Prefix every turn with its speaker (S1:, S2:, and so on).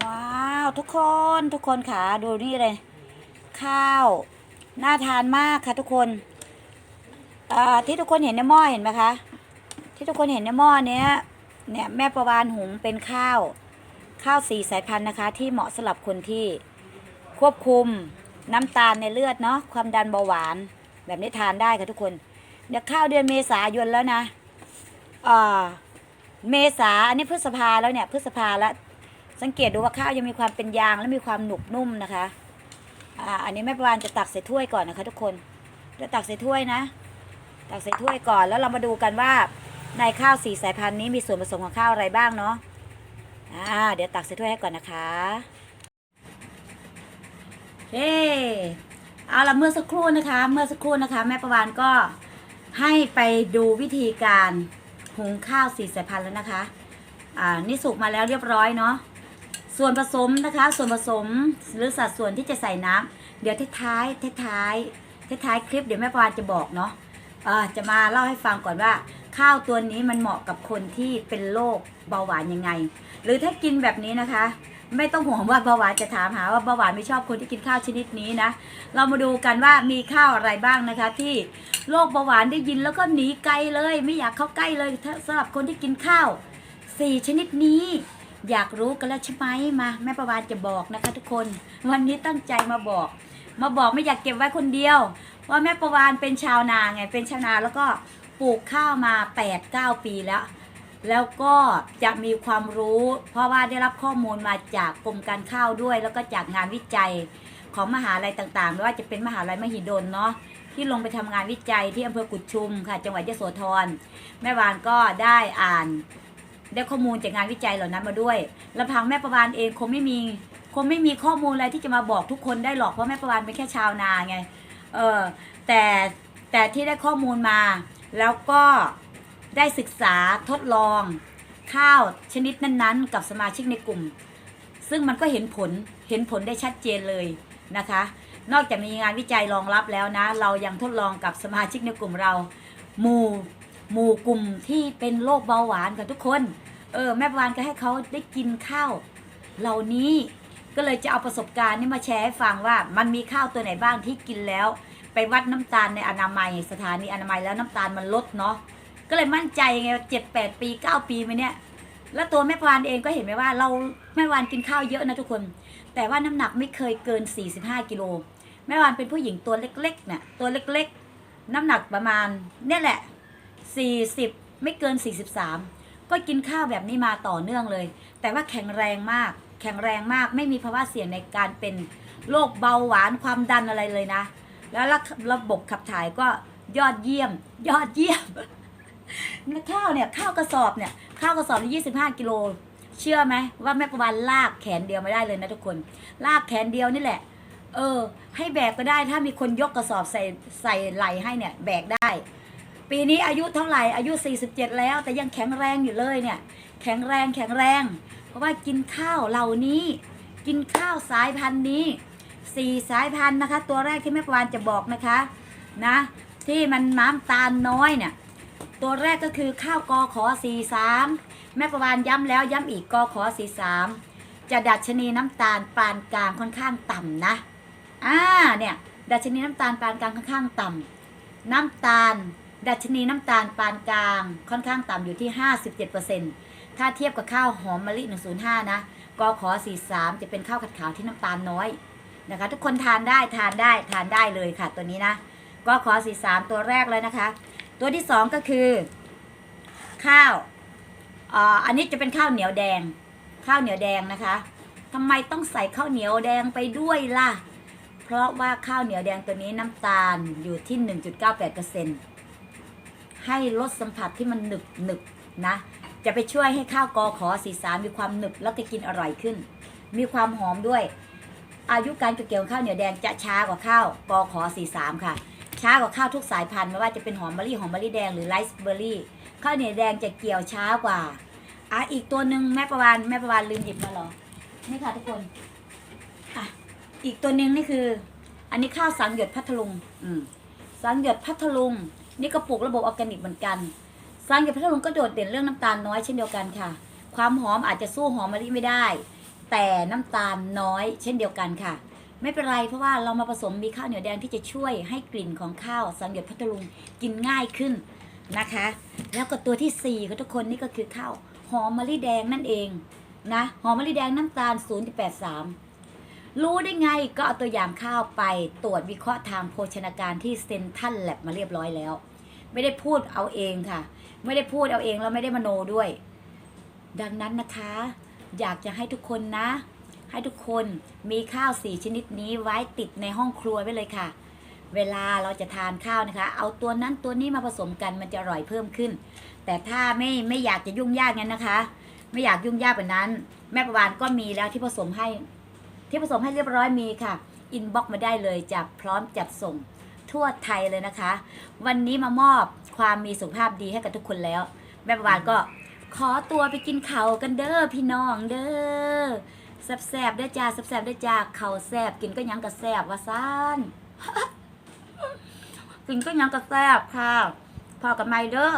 S1: ว้าวทุกคนทุกคนค่ะดูนี่เลย ข้าวน่าทานมากค่ะทุกคนเอ่อที่ทุกคนเห็นในหม้อเห็นไหมคะ ที่ทุกคนเห็นในหม้อเนี้ยเนี่ยแม่ประวานหุงเป็นข้าว ข้าวสีสายพันธุ์นะคะ ที่เหมาะสำหรับคนที่ควบคุมน้ำตาลในเลือดเนาะความดันเบาหวาน แบบนี้ทานได้ค่ะทุกคนเนี่ยวข้าวเดือนเมษายนแล้วนะอ่าเมษาอันนี้พฤษภาแล้วเนี่ยพฤษภาแล้ว สังเกตดูว่าข้าวยังมีความเป็นยางและมีความหนุบนุ่มนะคะอ่าอันนี้แม่ประวานจะตักใส่ถ้วยก่อนนะคะ ทุกคนจะตักใส่ถ้วยนะ ตักใส่ถ้วยก่อนแล้วเรามาดูกันว่าในข้าวสีสายพันธุ์นี้มีส่วนผสมของข้าวอะไรบ้างเนาะอ่าเดี๋ยวตักใส่ถ้วยให้ก่อนนะคะเฮ้เอาละเมื่อสักครู่นะคะ เมื่อสักครู่นะคะ แม่ประวานก็ให้ไปดูวิธีการหุงข้าวสีสายพันธุ์แล้วนะคะ อ่า นี่สุกมาแล้วเรียบร้อยเนาะ ส่วนผสมนะคะ ส่วนผสมหรือสัดส่วนที่จะใส่น้ำเดี๋ยวท้ายท้ายท้ายคลิปเดี๋ยวแม่ปานจะบอกเนาะเอ่อจะมาเล่าให้ฟังก่อนว่า ข้าวตัวนี้มันเหมาะกับคนที่เป็นโรคเบาหวานยังไง หรือถ้ากินแบบนี้นะคะ ไม่ต้องห่วงว่าเบาหวานจะถามหาว่าเบาหวานไม่ชอบคนที่กินข้าวชนิดนี้นะ เรามาดูกันว่ามีข้าวอะไรบ้างนะคะ ที่โรคเบาหวานได้ยินแล้วก็หนีไกลเลย ไม่อยากเข้าใกล้เลยถ้าสำหรับคนที่กินข้าวสี่ชนิดนี้ อยากรู้กันแล้วใช่ไหมมา แม่ประวานจะบอกนะคะ ทุกคน วันนี้ตั้งใจมาบอก มาบอกไม่อยากเก็บไว้คนเดียว ว่าแม่ประวานเป็นชาวนาไง เป็นชาวนาแล้วก็ปลูกข้าวมา8ปดเปีแล้ว แล้วก็จะมีความรู้ เพราะว่าได้รับข้อมูลมาจากกรมการข้าวด้วย แล้วก็จากงานวิจัยของมหาลัยต่างๆไม่ว่าจะเป็นมหาลัยมหิดลเนาะที่ลงไปทำงานวิจัยที่อำเภอกุดชุมค่ะ จังหวัดยะโสธรแม่วานก็ได้อ่าน ได้ข้อมูลจากงานวิจัยเหล่านั้นมาด้วยลำพังแม่ประวานเองคงไม่มีคงไม่มีข้อมูลอะไรที่จะมาบอกทุกคนได้หรอกเพราะแม่ประวานเป็นแค่ชาวนาไงเออแต่แต่ที่ได้ข้อมูลมา แล้วก็ได้ศึกษาทดลอง ข้าวชนิดนั้นๆ กับสมาชิกในกลุ่ม ซึ่งมันก็เห็นผลเห็นผลได้ชัดเจนเลยนะคะ นอกจากมีงานวิจัยรองรับแล้วนะ เรายังทดลองกับสมาชิกในกลุ่มเราหมู่ หมู่กลุ่มที่เป็นโรคเบาหวานกันทุกคน เออแม่ปานก็ให้เขาได้กินข้าว เหล่านี้ก็เลยจะเอาประสบการณ์นี้มาแชร์ให้ฟังว่า มันมีข้าวตัวไหนบ้างที่กินแล้ว ไปวัดน้ำตาลในอนามัย สถานีอนามัยแล้วน้ำตาลมันลดเนาะก็เลยมั่นใจไงเจ็ดแปดปีเก้าปีมาเนี่ยแล้วตัวแม่ปานเองก็เห็นไหมว่าเราแม่วานกินข้าวเยอะนะทุกคน แต่ว่าน้ำหนักไม่เคยเกิน 45กิโลแม่วานเป็นผู้หญิงตัวเล็กๆเนี่ยตัวเล็กๆ น้ำหนักประมาณเนี่ยแหละ 40 ไม่เกิน 43 ก็กินข้าวแบบนี้มาต่อเนื่องเลย แต่ว่าแข็งแรงมาก แข็งแรงมากไม่มีภาวะเสี่ยงในการเป็นโรคเบาหวานความดันอะไรเลยนะ แล้วระระบบขับถ่ายก็ยอดเยี่ยม ยอดเยี่ยมข้าวเนี่ยข้าวกระสอบเนี่ยข้าวกระสอบละ25 กิโลเชื่อไหมว่าแม่ประวันลากแขนเดียวไม่ได้เลยนะทุกคน ลากแขนเดียวนี่แหละ เออ ให้แบกก็ได้ถ้ามีคนยกกระสอบใส่ใส่ไหลให้เนี่ย แบกได้ ปีนี้อายุเท่าไหร่อายุ 47 แล้ว แต่ยังแข็งแรงอยู่เลยเนี่ย แข็งแรงแข็งแรง เพราะว่ากินข้าวเหล่านี้ กินข้าวสายพันธุ์นี้สี่สายพันธุ์นะคะ ตัวแรกที่แม่ปานจะบอกนะคะนะที่มันน้ำตาลน้อยเนี่ยตัวแรกก็คือข้าวกอขอสี่สามแม่ประวานย้ำแล้วย้ำอีกกอขอสี่สามจะดัชนีน้ำตาลปานกลางค่อนข้างต่ำนะอ่าเนี่ยดัชนีน้ำตาลปานกลางค่อนข้างต่ำน้ำตาล ดัชนีน้ำตาลปานกลางค่อนข้างต่ำอยู่ที่ 57%ถ้าเทียบกับข้าวหอมมะลิ 105 นะกอขอ43 จะเป็นข้าวขัดขาวที่น้ำตาลน้อยนะคะ ทุกคนทานได้ทานได้ทานได้เลยค่ะ ตัวนี้นะกอขอ43 ตัวแรกเลยนะคะ ตัวที่สองก็คือ ข้าวอ่าอันนี้จะเป็นข้าวเหนียวแดง ข้าวเหนียวแดงนะคะทำไมต้องใส่ข้าวเหนียวแดงไปด้วยล่ะ เพราะว่าข้าวเหนียวแดงตัวนี้น้ำตาลอยู่ที่ 1.98% ให้ลดสัมผัสที่มันหนึบหนึบนะ จะไปช่วยให้ข้าวกอขอสีสามมีความหนึบแล้วก็กินอร่อยขึ้น มีความหอมด้วย อายุการเก็บเกี่ยวของข้าวเหนียวแดงจะช้ากว่าข้าวกอขอสีสามค่ะ ช้ากว่าข้าวทุกสายพันธุ์ไม่ว่าจะเป็นหอมมะลิหอมมะลิแดงหรือไรซ์เบอร์รี่ข้าวเหนียวแดงจะเกี่ยวช้ากว่าอะอีกตัวหนึ่งแม่ประวานแม่ประวานลืมหยิบมาหรอนี่ค่ะทุกคนอะอีกตัวหนึ่งนี่คือ อันนี้ข้าวสังหยดพัทลุง อืมสังหยดพัทลุง นี่ก็ปลูกระบบออร์แกนิกเหมือนกันสังหยดพัทลุงก็โดดเด่นเรื่องน้ำตาลน้อยเช่นเดียวกันค่ะ ความหอมอาจจะสู้หอมมะลิไม่ได้ แต่น้ำตาลน้อยเช่นเดียวกันค่ะ ไม่เป็นไรเพราะว่าเรามาผสมมีข้าวเหนียวแดงที่จะช่วยให้กลิ่นของข้าวสังเกตพัทลุงกินง่ายขึ้นนะคะ แล้วก็ตัวที่สี่ค่ะทุกคนนี่ก็คือข้าวหอมมะลิแดงนั่นเองนะหอมมะลิแดงน้ำตาล 0.83 รู้ได้ไงก็เอาตัวอย่างข้าวไปตรวจวิเคราะห์ทางโภชนาการที่เซนทันแลบมาเรียบร้อยแล้ว ไม่ได้พูดเอาเองค่ะ ไม่ได้พูดเอาเองแล้วไม่ได้มโนด้วย ดังนั้นนะคะ อยากจะให้ทุกคนนะ ให้ทุกคนมีข้าวสี่ชนิดนี้ไว้ติดในห้องครัวไว้เลยค่ะ เวลาเราจะทานข้าวนะคะ เอาตัวนั้นตัวนี้มาผสมกันมันจะอร่อยเพิ่มขึ้น แต่ถ้าไม่ไม่อยากจะยุ่งยากงั้นนะคะ ไม่อยากยุ่งยากแบบนั้น แม่ประวานก็มีแล้วที่ผสมให้ ที่ผสมให้เรียบร้อยมีค่ะ อินบ็อกมาได้เลยจะพร้อมจัดส่งทั่วไทยเลยนะคะ วันนี้มามอบความมีสุขภาพดีให้กับทุกคนแล้ว แม่ประวานก็ขอตัวไปกินเขากันเด้อพี่น้องเด้อแซบๆได้จ้าแซบๆได้จ้าเขาแซบกินก็ยังกระแซบว่าซ่านกินก็ยังกระแซบค่ะพอกับไมเด้อ